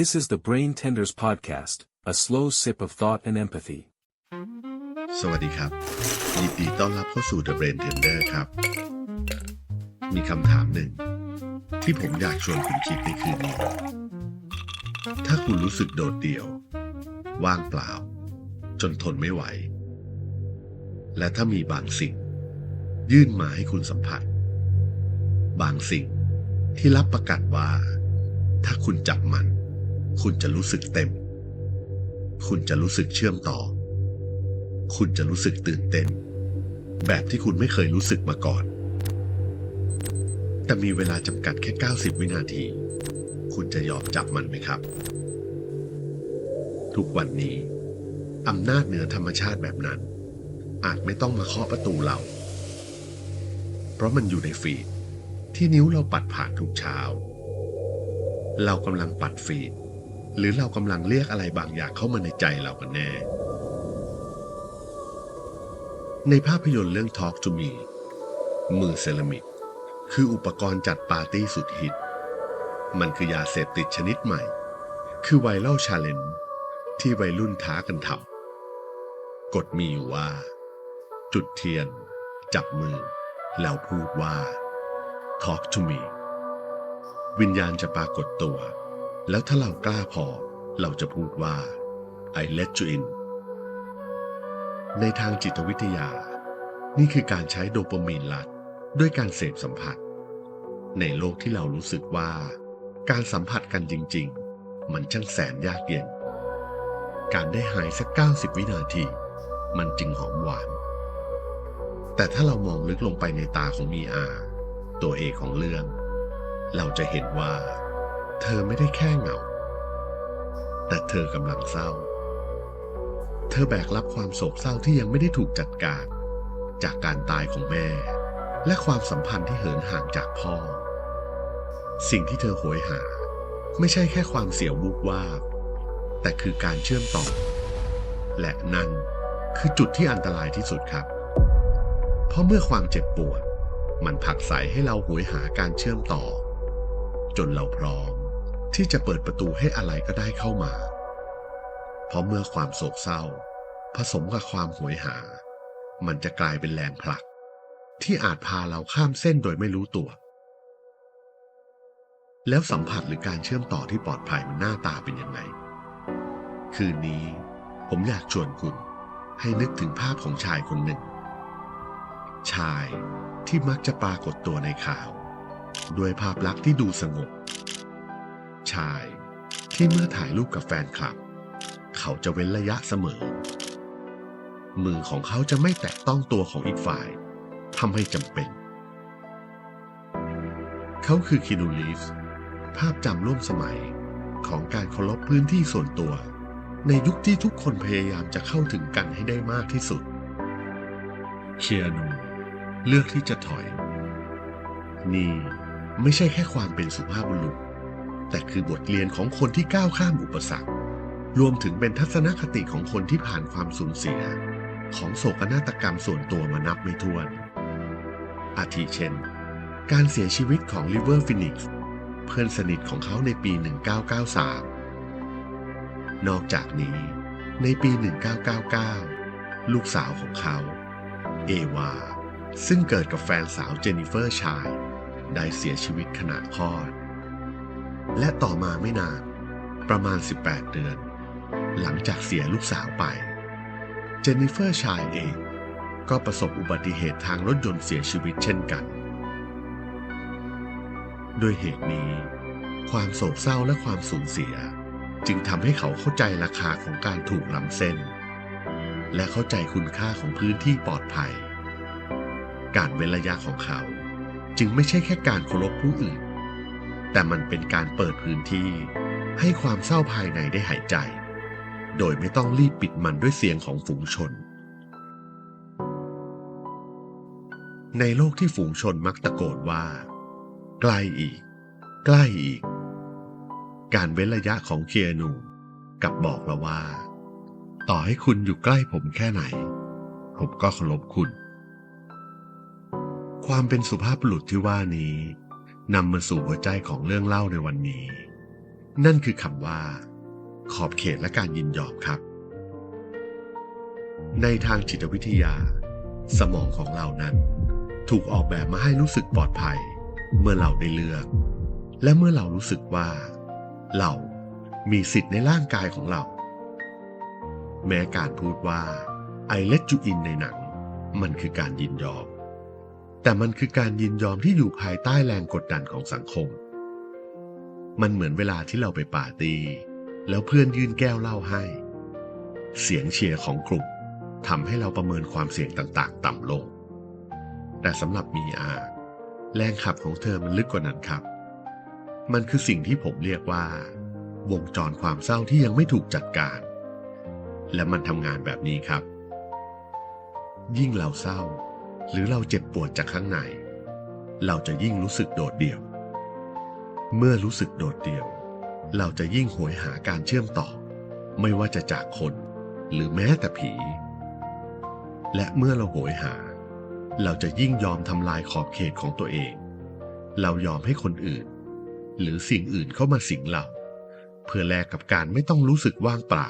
This is the Brain Tenders Podcast, a slow sip of thought and empathy. สวัสดีครับ ยินดีต้อนรับเข้าสู่ The Brain Tender ครับ มีคำถามหนึ่ง ที่ผมอยากชวนคุณคิดในคืนนี้ ถ้าคุณรู้สึกโดดเดี่ยว ว่างเปล่า จนทนไม่ไหว และถ้ามีบางสิ่ง ยื่นมาให้คุณสัมผัส บางสิ่งที่รับประกันว่า ถ้าคุณจับมัน คุณจะรู้สึกเต็ม คุณจะรู้สึกเชื่อมต่อ คุณจะรู้สึกตื่นเต้น แบบที่คุณไม่เคยรู้สึกมาก่อน แต่มีเวลาจำกัดแค่ 90 วินาที คุณจะยอมจับมันไหมครับ ทุกวันนี้อำนาจเหนือธรรมชาติแบบนั้น อาจไม่ต้องมาเคาะประตูเรา เพราะมันอยู่ในฟีดที่นิ้วเราปัดผ่านทุกเช้า เรากำลังปัดฟีด หรือเรากำลังเรียกอะไรบางอย่างเข้ามาในใจเรากันแน่ ในภาพยนตร์เรื่อง Talk to Me มือเซรามิก คืออุปกรณ์จัดปาร์ตี้สุดฮิต มันคือยาเสพติดชนิดใหม่ คือไวรัลชาเลนที่วัยรุ่นท้ากันทำกฎมีอยู่ว่า จุดเทียน จับมือ แล้วพูดว่า Talk to me วิญญาณจะปรากฏตัว แล้วถ้าเรากล้าพอ เราจะพูดว่า I let you in ในทางจิตวิทยา นี่คือการใช้โดปามีนลัด ด้วยการเสพสัมผัส ในโลกที่เรารู้สึกว่า การสัมผัสกันจริง ๆ มันช่างแสนยากเย็น การได้หายสัก 90 วินาที มันจึงหอมหวาน แต่ถ้าเรามองลึกลงไปในตาของมีอา ตัวเอกของเรื่อง เราจะเห็นว่า เธอไม่ได้แค่เหงา แต่เธอกำลังเศร้า เธอแบกรับความโศกเศร้าที่ยังไม่ได้ถูกจัดการ จากการตายของแม่ และความสัมพันธ์ที่เหินห่างจากพ่อ สิ่งที่เธอโหยหา ไม่ใช่แค่ความเสียววูบวาบ แต่คือการเชื่อมต่อ และนั่นคือจุดที่อันตรายที่สุดครับ เพราะเมื่อความเจ็บปวด มันผลักไสให้เราโหยหาการเชื่อมต่อ จนเราพร้อม ที่จะเปิดประตูให้อะไรก็ได้เข้ามา เพราะเมื่อความโศกเศร้า ผสมกับความโหยหา มันจะกลายเป็นแรงผลัก ที่อาจพาเราข้ามเส้นโดยไม่รู้ตัว แล้วสัมผัสหรือการเชื่อมต่อที่ปลอดภัยมันหน้าตาเป็นยังไง คืนนี้ผมอยากชวนคุณให้นึกถึงภาพของชายคนหนึ่ง ชายที่มักจะปรากฏตัวในข่าว ด้วยภาพลักษณ์ที่ดูสงบ ชาย ที่เมื่อถ่ายรูปกับแฟนคลับ เขาจะเว้นระยะเสมอ มือของเขาจะไม่แตะต้องตัวของอีกฝ่ายทำให้จำเป็น เขาคือคินูลีฟส์ภาพจำร่วมสมัยของการเคารพพื้นที่ส่วนตัว ในยุคที่ทุกคนพยายามจะเข้าถึงกันให้ได้มากที่สุด เคียนูเลือกที่จะถอย นี่ไม่ใช่แค่ความเป็นสุภาพบุรุษ แต่คือบทเรียนของคนที่ก้าวข้ามอุปสรรค รวมถึงเป็นทัศนคติของคนที่ผ่านความสูญเสีย ของโศกนาฏกรรมส่วนตัวมานับไม่ถ้วน อาทิเช่น การเสียชีวิตของลิเวอร์ฟินิกส์เพื่อนสนิทของเขาในปี 1993 นอกจากนี้ ในปี 1999 ลูกสาวของเขา เอวา ซึ่งเกิดกับแฟนสาวเจนนิเฟอร์ชาย ได้เสียชีวิตขณะคลอด และต่อมาไม่นาน ประมาณ 18 เดือน หลังจากเสียลูกสาวไป เจนนิเฟอร์ชายเอง ก็ประสบอุบัติเหตุทางรถยนต์เสียชีวิตเช่นกัน ด้วยเหตุนี้ ความโศกเศร้าและความสูญเสีย จึงทำให้เขาเข้าใจราคาของการถูกล้ำเส้น และเข้าใจคุณค่าของพื้นที่ปลอดภัย การเว้นระยะของเขา จึงไม่ใช่แค่การเคารพผู้อื่น แต่มันเป็นการเปิดพื้นที่ ให้ความเศร้าภายในได้หายใจ โดยไม่ต้องรีบปิดมันด้วยเสียงของฝูงชน ในโลกที่ฝูงชนมักตะโกนว่า ใกล้อีก ใกล้อีก การเว้นระยะของเคียนูกลับบอกเราว่า ต่อให้คุณอยู่ใกล้ผมแค่ไหน ผมก็เคารพคุณ ความเป็นสุภาพบุรุษที่ว่านี้ นำมาสู่หัวใจของเรื่องเล่าในวันนี้ นั่นคือคำว่า ขอบเขตและการยินยอมครับ ในทางจิตวิทยา สมองของเรานั้น ถูกออกแบบมาให้รู้สึกปลอดภัย เมื่อเราได้เลือก และเมื่อเรารู้สึกว่า เรามีสิทธิ์ในร่างกายของเรา แม้การพูดว่า I let you in ในหนัง มันคือการยินยอม แต่มันคือการยินยอมที่อยู่ภายใต้แรงกดดันของสังคม มันเหมือนเวลาที่เราไปปาร์ตี้แล้วเพื่อนยื่นแก้วเหล้าให้ เสียงเชียร์ของกลุ่มทำให้เราประเมินความเสี่ยงต่างๆ ต่ำลง แต่สำหรับมีอาแรงขับของเธอมันลึกกว่านั้นครับ มันคือสิ่งที่ผมเรียกว่า วงจรความเศร้าที่ยังไม่ถูกจัดการ และมันทำงานแบบนี้ครับ ยิ่งเราเศร้า หรือเราเจ็บปวดจากข้างใน เราจะยิ่งรู้สึกโดดเดี่ยว เมื่อรู้สึกโดดเดี่ยว เราจะยิ่งหวยหาการเชื่อมต่อ ไม่ว่าจะจากคนหรือแม้แต่ผี และเมื่อเราโหยหา เราจะยิ่งยอมทำลายขอบเขตของตัวเอง เรายอมให้คนอื่น หรือสิ่งอื่นเข้ามาสิงเรา เพื่อแลกกับการไม่ต้องรู้สึกว่างเปล่า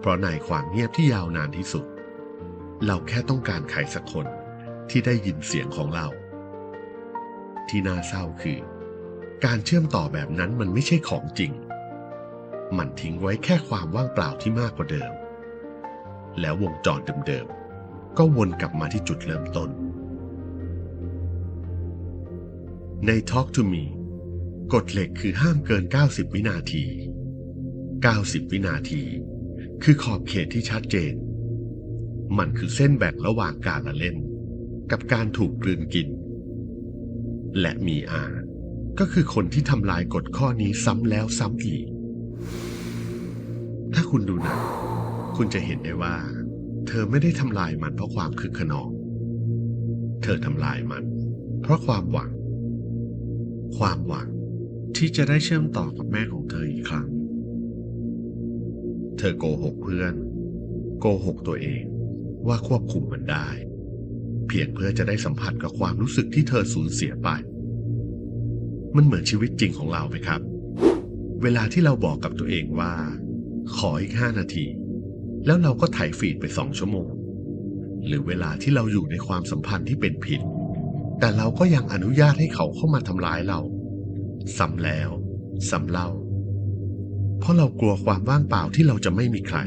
เพราะในความเงียบที่ยาวนานที่สุด เราแค่ต้องการใครสักคนที่ได้ยินเสียงของเรา ที่น่าเศร้าคือ การเชื่อมต่อแบบนั้นมันไม่ใช่ของจริง มันทิ้งไว้แค่ความว่างเปล่าที่มากกว่าเดิม แล้ววงจรเดิมๆ ก็วนกลับมาที่จุดเริ่มต้น ใน Talk to Me กฎเหล็กคือห้ามเกิน 90 วินาที 90 วินาที คือขอบเขตที่ชัดเจน มันคือเส้นแบ่งระหว่างการละเล่น กับการถูกกลืนกิน และมีอาก็คือคนที่ทำลายกฎข้อนี้ซ้ำแล้วซ้ำอีก ถ้าคุณดูหนังคุณจะเห็นได้ว่า เธอไม่ได้ทำลายมันเพราะความคึกขนอง เธอทำลายมัน เพราะความหวัง ความหวังที่จะได้เชื่อมต่อกับแม่ของเธออีกครั้ง เธอโกหกเพื่อน โกหกตัวเอง ว่าควบคุมมันได้ เพียงเพื่อจะได้สัมผัสกับความรู้สึกที่เธอสูญเสียไป มันเหมือนชีวิตจริงของเราไหมครับ เวลาที่เราบอกกับตัวเองว่า ขออีกห้านาที แล้วเราก็ไถฟีดไปสองชั่วโมง หรือเวลาที่เราอยู่ในความสัมพันธ์ที่เป็นผิด แต่เราก็ยังอนุญาตให้เขาเข้ามาทำร้ายเราซ้ำแล้วซ้ำเล่า เพราะเรากลัวความว่างเปล่าที่เราจะไม่มีใคร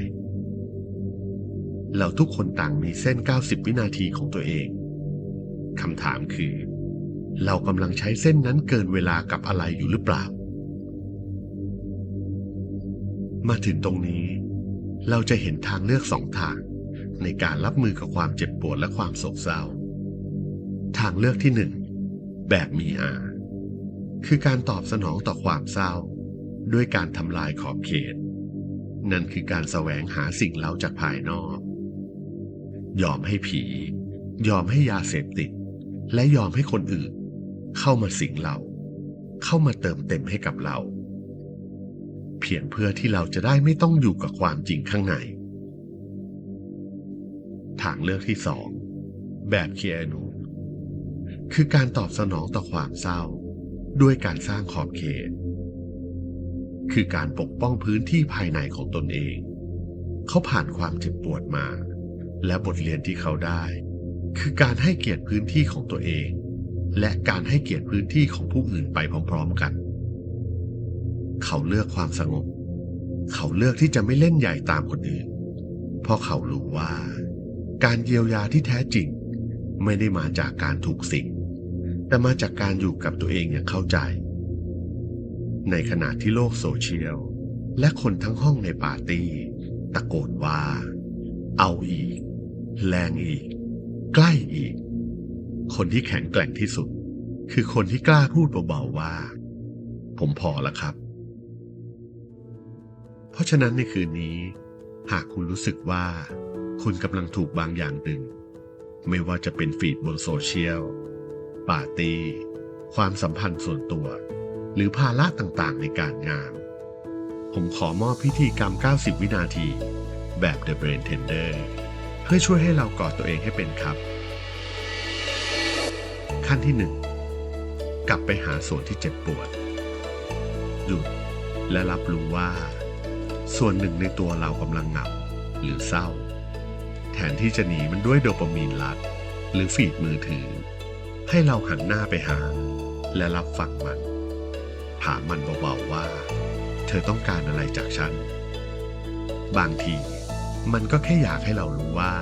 เราทุกคนต่างมีเส้น 90 วินาทีของตัวเอง คำถามคือ เรากำลังใช้เส้นนั้นเกินเวลากับอะไรอยู่หรือเปล่า มาถึงตรงนี้ เราจะเห็นทางเลือกสองทาง ในการรับมือกับความเจ็บปวดและความโศกเศร้า ทางเลือกที่หนึ่งแบบมีอาคือการตอบสนองต่อความเศร้า ด้วยการทำลายขอบเขต นั่นคือการแสวงหาสิ่งเล้าจากภายนอก ยอมให้ผี ยอมให้ยาเสพติด และยอมให้คนอื่น เข้ามาสิงเรา เข้ามาเติมเต็มให้กับเรา เพียงเพื่อที่เราจะได้ไม่ต้องอยู่กับความจริงข้างใน ทางเลือกที่สองแบบเคียนูคือการตอบสนองต่อความเศร้า ด้วยการสร้างขอบเขต คือการปกป้องพื้นที่ภายในของตนเอง เขาผ่านความเจ็บปวดมา และบทเรียนที่เขาได้ คือการให้เกียรติพื้นที่ของตัวเอง และการให้เกียรติพื้นที่ของผู้อื่นไปพร้อมๆกัน เขาเลือกความสงบ เขาเลือกที่จะไม่เล่นใหญ่ตามคนอื่น เพราะเขารู้ว่า การเยียวยาที่แท้จริง ไม่ได้มาจากการถูกสิงแต่มาจากการอยู่กับตัวเองอย่างเข้าใจ ในขณะที่โลกโซเชียล และคนทั้งห้องในปาร์ตี้ ตะโกนว่า เอาอีก แรงอีก ใกล้อีก คนที่แข็งแกร่งที่สุด คือคนที่กล้าพูดเบาๆว่า ผมพอแล้วครับ เพราะฉะนั้นในคืนนี้ หากคุณรู้สึกว่า คุณกำลังถูกบางอย่างดึง ไม่ว่าจะเป็นฟีดบนโซเชียลปาร์ตี้ความสัมพันธ์ส่วนตัว หรือภาระต่างๆในการงาน ผมขอมอบพิธีกรรม 90 วินาที แบบ The Brain Tender เพื่อช่วยให้เรากอดตัวเองให้เป็นครับ ขั้นที่ 1 กลับไปหาส่วนที่เจ็บปวด หยุดและรับรู้ว่า ส่วนหนึ่งในตัวเรากำลังเหงาหรือเศร้า แทนที่จะหนีมันด้วยโดปามีนลัด หรือฟีดมือถือ ให้เราหันหน้าไปหา และรับฟังมันถามมันเบาๆว่า เธอต้องการอะไรจากฉัน บางที มันก็แค่อยากให้เรารู้ว่า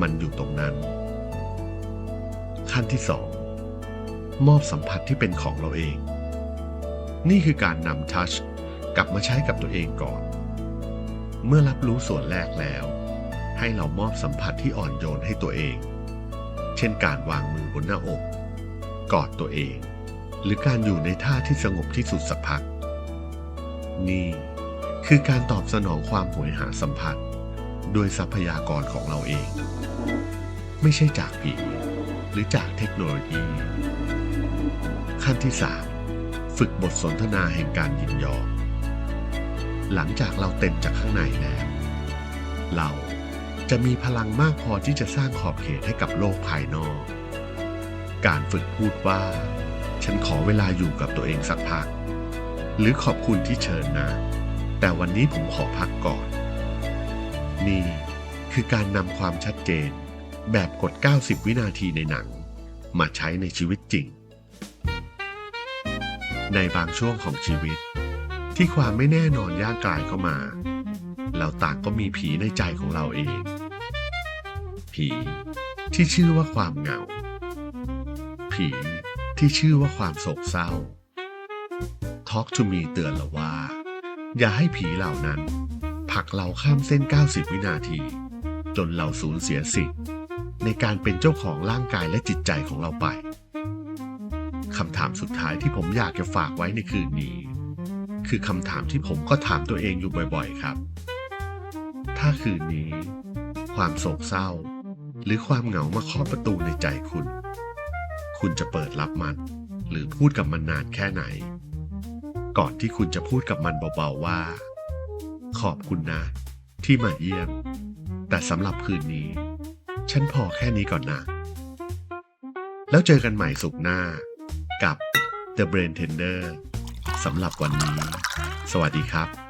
มันอยู่ตรงนั้น ขั้นที่สองมอบสัมผัสที่เป็นของเราเอง นี่คือการนำทัชกลับมาใช้กับตัวเองก่อน เมื่อรับรู้ส่วนแรกแล้ว ให้เรามอบสัมผัสที่อ่อนโยนให้ตัวเอง เช่นการวางมือบนหน้าอก กอดตัวเอง หรือการอยู่ในท่าที่สงบที่สุดสักพัก นี่คือการตอบสนองความโหยหาสัมผัส โดยทรัพยากรของเราเอง ไม่ใช่จากผี หรือจากเทคโนโลยี ขั้นที่ 3 ฝึกบทสนทนาแห่งการยินยอม หลังจากเราเต็มจากข้างในแล้ว เราจะมีพลังมากพอที่จะสร้างขอบเขตให้กับโลกภายนอก การฝึกพูดว่า ฉันขอเวลาอยู่กับตัวเองสักพัก หรือขอบคุณที่เชิญนะ แต่วันนี้ผมขอพักก่อน นี่คือการนำความชัดเจน แบบกด 90 วินาทีในหนัง มาใช้ในชีวิตจริง ในบางช่วงของชีวิต ที่ความไม่แน่นอนย่างกลายเข้ามา เราต่างก็มีผีในใจของเราเอง ผีที่ชื่อว่าความเหงา ผีที่ชื่อว่าความโศกเศร้า Talk to me เตือนเราว่า อย่าให้ผีเหล่านั้น ลักเราข้ามเส้น 90 วินาที จนเราสูญเสียสิทธิ์ในการเป็นเจ้าของร่างกายและจิตใจของเราไปคำถามสุดท้ายที่ผมอยากจะฝากไว้ในคืนนี้ คือคำถามที่ผมก็ถามตัวเองอยู่บ่อยๆครับ ถ้าคืนนี้ ความโศกเศร้า หรือความเหงามาเคาะประตูในใจคุณ คุณจะเปิดรับมัน หรือพูดกับมันนานแค่ไหน ก่อนที่คุณจะพูดกับมันเบาๆว่า ขอบคุณนะ ที่มาเยี่ยม แต่สำหรับคืนนี้ ฉันพอแค่นี้ก่อนนะ แล้วเจอกันใหม่สุขหน้า กับ The Brain Tender สำหรับวันนี้ สวัสดีครับ